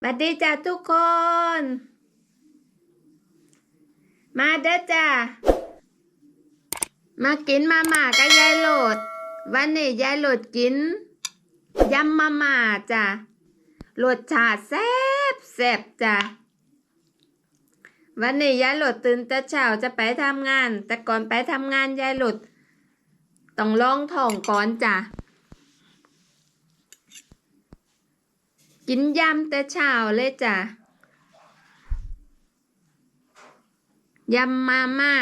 สวัสดีจ้าทุกคน มาเด้อจ้ามากินมาม่ากับยายโหลด วันนี้ยายโหลดกินยำมาม่าจ้ารสชาติแซ่บแซ่บจ้าวันนี้ยายโหลดตื่นแต่เช้าจะไปทำงาน แต่ก่อนไปทำงานยายโหลดต้องลองท้องก่อนจ้า กินยำแต่เช้าเลยจ้ะยำมาม่า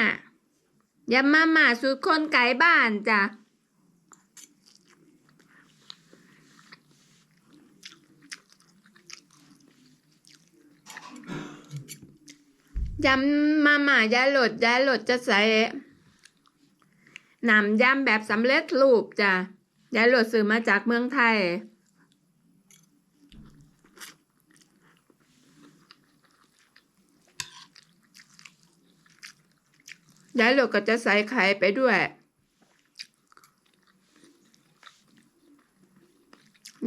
ยำมาม่าสูตรคนไก่บ้านจ้ะยำมาม่ายายโหลดยายโหลดจะใส่น้ำยำแบบสำเร็จรูปจ้ะยายโหลดซื้อมาจากเมืองไทย ยายโหลดก็จะใส่ไข่ไปด้วย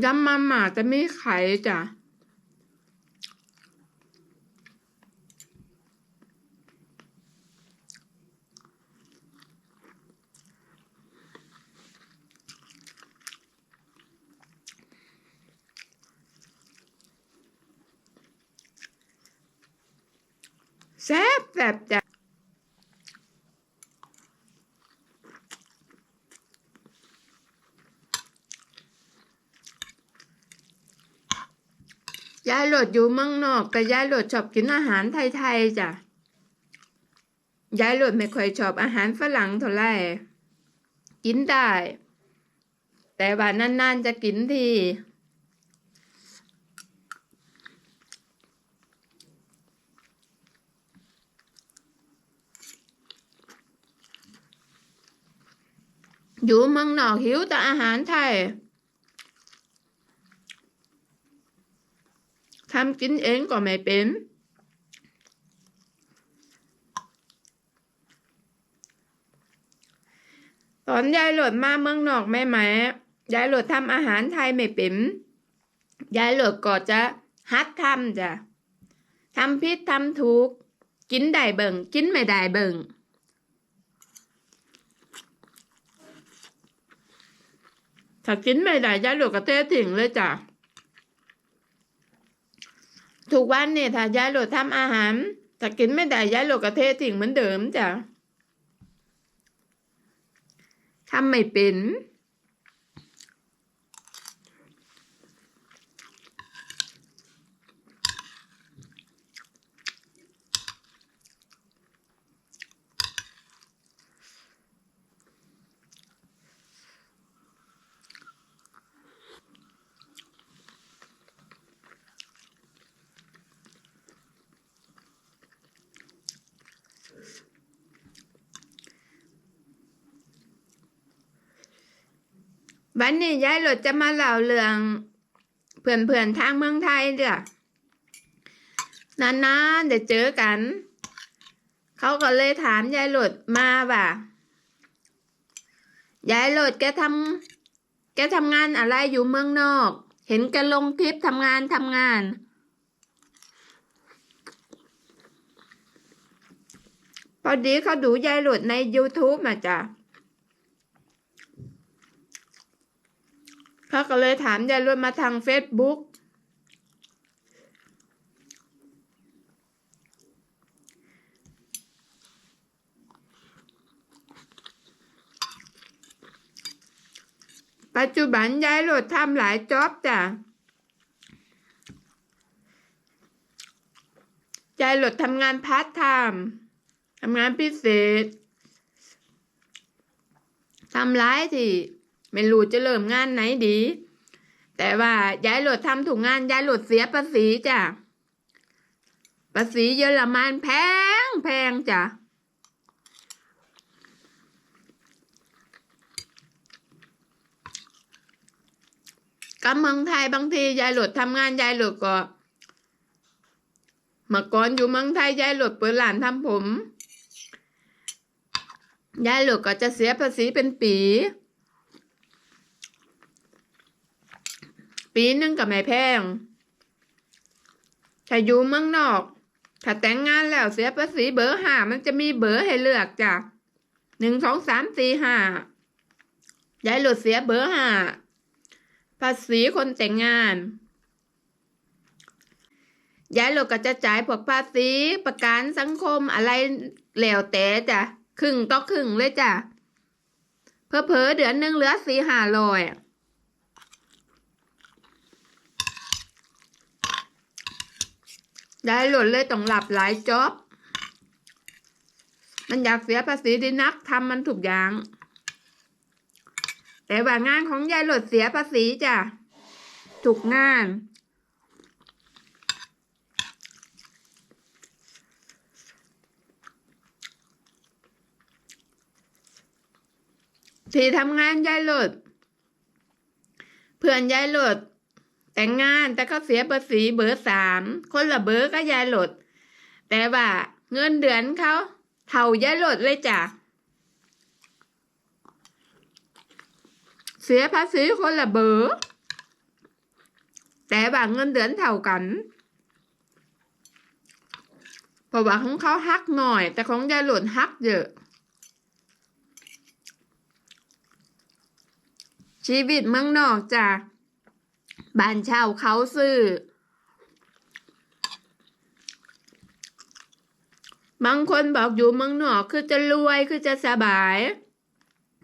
ยำมาม่าจะไมีไข่จ้ะแซ่บแบบจ้ะ ยายโหลดอยู่เมืองนอกแต่ยายโหลดชอบกินอาหารไทยๆจ้ะยายโหลดไม่ค่อยชอบอาหารฝรั่งเท่าไหร่กินได้ แต่ว่านานๆจะกินทีอยู่เมืองนอกหิวแต่อาหารไทยำกินเองก็ไม่เป็น ตอนยายหลดมาเมืองนอกแม่ไหมยายหลดทำอาหารไทยไม่เป็น ยายหลดก็จะฮัดทำจ้ะทำผิดทำถูกกินได้เบิ่งกินไม่ได้เบิ่งถ้ากินไม่ได้ยายหลดก็เททิ้งเลยจ้ะ ทุกวันเนี่ยถ้ายายโหลดทำอาหารถ้ากินไม่ได้ยายโหลดกระเททิ้งเหมือนเดิมจ้ะทำไม่เป็น วันนี้ยายโหลดจะมาเล่าเรื่องเพื่อนๆทางเมืองไทยเด้อนานๆเดี๋ยวเจอกัน เขาก็เลยถามยายโหลดมาว่ายายโหลดแกทำแกทำงานอะไรอยู่เมืองนอก เห็นแกลงคลิปทำงานทำงาน พอดีเขาดูยายโหลดใน YouTube มาจ้ะ เขา ก็เลยถามยายรวดมาทางเฟซบุ๊กปัจจุบันยายโหลดทำหลายจ็อบจ้ะยายโหลดทำงานพาร์ทไทม์ทำงานพิเศษทำหลายที่ ไม่รู้จะเริ่มงานไหนดี แต่ว่ายายโหลดทำถูกงานยายโหลดเสียภาษีจ้ะภาษีเยอรมันแพงแพงจ้ะกับเมืองไทยบางทียายโหลดทำงานยายโหลดก็เมื่อก่อนอยู่เมืองไทยยายโหลดเปิดร้านทำผม ยายโหลดก็จะเสียภาษีเป็นปี ปีหนึงกับไม่แพง ถ้าอยู่เมืองนอก ถ้าแต่งงานแล้วเสียภาษีเบอร์ห้ามันจะมีเบอร์ให้เลือกจ้ะหนึ่งสองสามสี่ห้ายายหลุดเสียเบอร์ห้าภาษีคนแต่งงานยายหลุดก็จะจ่ายพวกภาษีประกันสังคมอะไรแล้วแต่จ้ะครึ่งต่อครึ่งเลยจ้ะเพอเพอเดือนหนึ่งเหลือสี่ห้าร้อย ยายหลุดเลยต้องหลับหลายจ็อบมันอยากเสียภาษีดีนักทำมันถูกอย่าง แต่ว่างานของยายหลดเสียภาษีจ้ะถูกงานที่ทำงานยายหลดเพื่อนยายหลด แต่งงานแต่เขาเสียภาษีเบอร์สามคนละเบอร์ก็ยายหลด แต่ว่าเงินเดือนเขาเท่ายายหลดเลยจ้ะเสียภาษีคนละเบอร์แต่ว่าเงินเดือนเท่ากันเพราะว่าของเขาฮักหน่อย แต่ของยายหลดฮักเยอะชีวิตเมืองนอกจ้ะ บ้านเช่าเขาซื้อบางคนบอกอยู่เมืองนอกคือจะรวยคือจะสบาย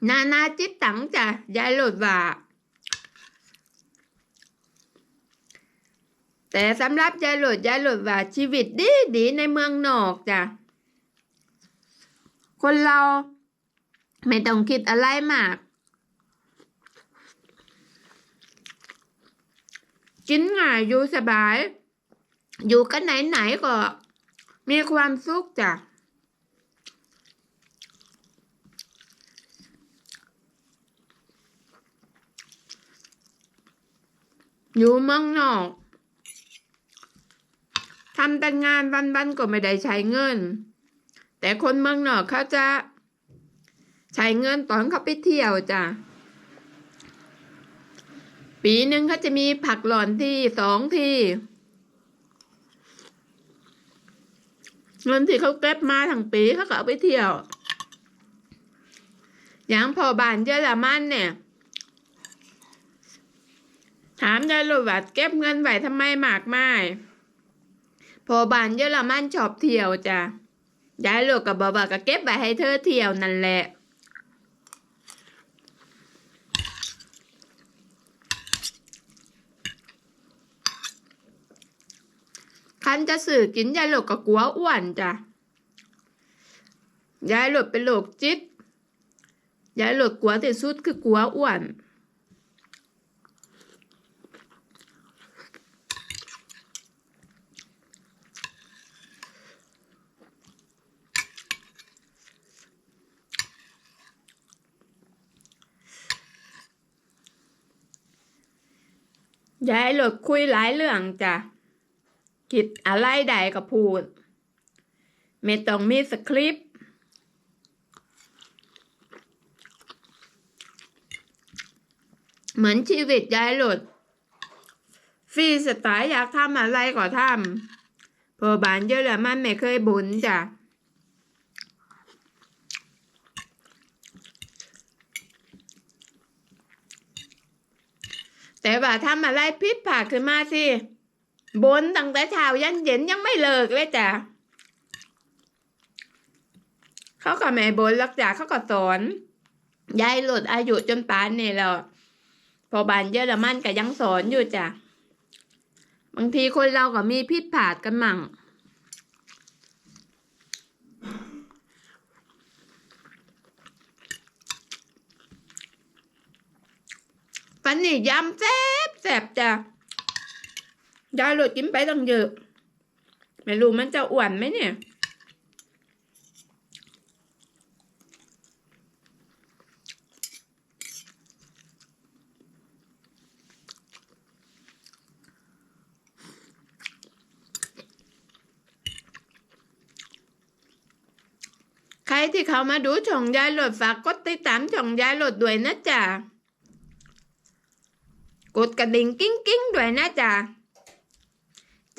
นานาจิตตังจ้ะยายโหลดว่า แต่สำหรับยายโหลดยายโหลดว่าชีวิตดีดีในเมืองนอกจ้ะ คนเราไม่ต้องคิดอะไรมาก กินง่ายอยู่สบาย อยู่กันไหนไหนก็ มีความสุขจ้ะอยู่เมืองนอกทำแต่งานวันๆก็ไม่ได้ใช้เงิน แต่คนเมืองนอกเขาจะ ใช้เงินตอนเขาไปเที่ยวจ้ะ ปีหนึ่งเขาจะมีผักหล่อนที่สองที่เงินที่เขาเก็บมาทั้งปีเขาก็เอาไปเที่ยว อย่างพอบานเยอรมันเนี่ย ถามยายโรว่าเก็บเงินไว้ทำไมหมากไมายพอบานเยอรมันชอบเที่ยวจ้ะยายโรก็บอกว่าก็เก็บไว้ให้เธอเที่ยวนั่นแหละ คันจะสื่อกินยายโรก็กลัวอ้วนจ้ะยายโรเป็นโรคจิตยายโรกลัวที่สุดคือกลัวอ้วนยายหลดคุยหลายเรื่องจ้ะ คิดอะไรใดก็พูด ไม่ต้องมีสคริปต์เหมือนชีวิตยายหลุด ฟรีสไตล์อยากทำอะไรก็ทำพอบานเยอะแล้วมันไม่เคยบุญจ้ะแต่ว่าทำอะไรผิดพลาขึ้นมาสิ บนตั้งแต่เช้ายันเย็นยังไม่เลิกเลยจ้ะเขาก็ไม่บนหลักจ้ะเขาก็สอนยายหลุดอายุจนปานนี่แล้วพอบานเยอะแล้วมันก็ยังสอนอยู่จ้ะบางทีคนเราก็มีผิดพลาดกันมั่งปันนี่ยำแซ่บแซ่บจ้ะ ยายโหลดกินไปตั้งเยอะ ไม่รู้มันจะอ้วนไหมเนี่ย ใครที่เขามาดูช่องยายโหลดฝากกดติดตามช่องยายโหลดด้วยนะจ๊ะ กดกระดิ่งกิ้งกิ้งด้วยนะจ๊ะ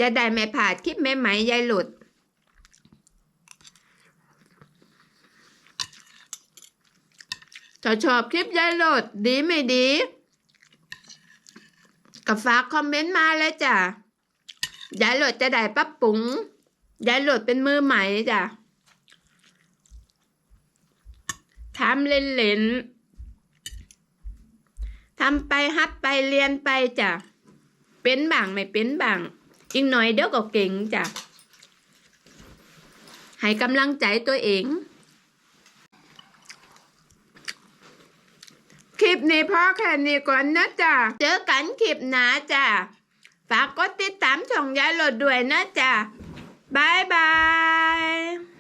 จะได้ไม่ผ่าดคลิปใหม่ๆยายหลุด ถ้าชอบคลิปยายหลดดีไม่ดีก็ฝากคอมเมนต์มาเลยจ้ะยายหลดจะได้ปรับปรุงยายหลดเป็นมือใหม่จ้ะทำเล่นๆทำไปฮับไปเรียนไปจ้ะ เป็นบางไม่เป็นบาง อีกหน่อยเดี๋ยวก็เก่งจ้ะให้กำลังใจตัวเอง คลิปนี้พอแค่นี้ก่อนนะจ๊ะเจอกันคลิปหน้าจ้ะ ฝากกดติดตามช่องยายโหลดด้วยนะจ๊ะบายบาย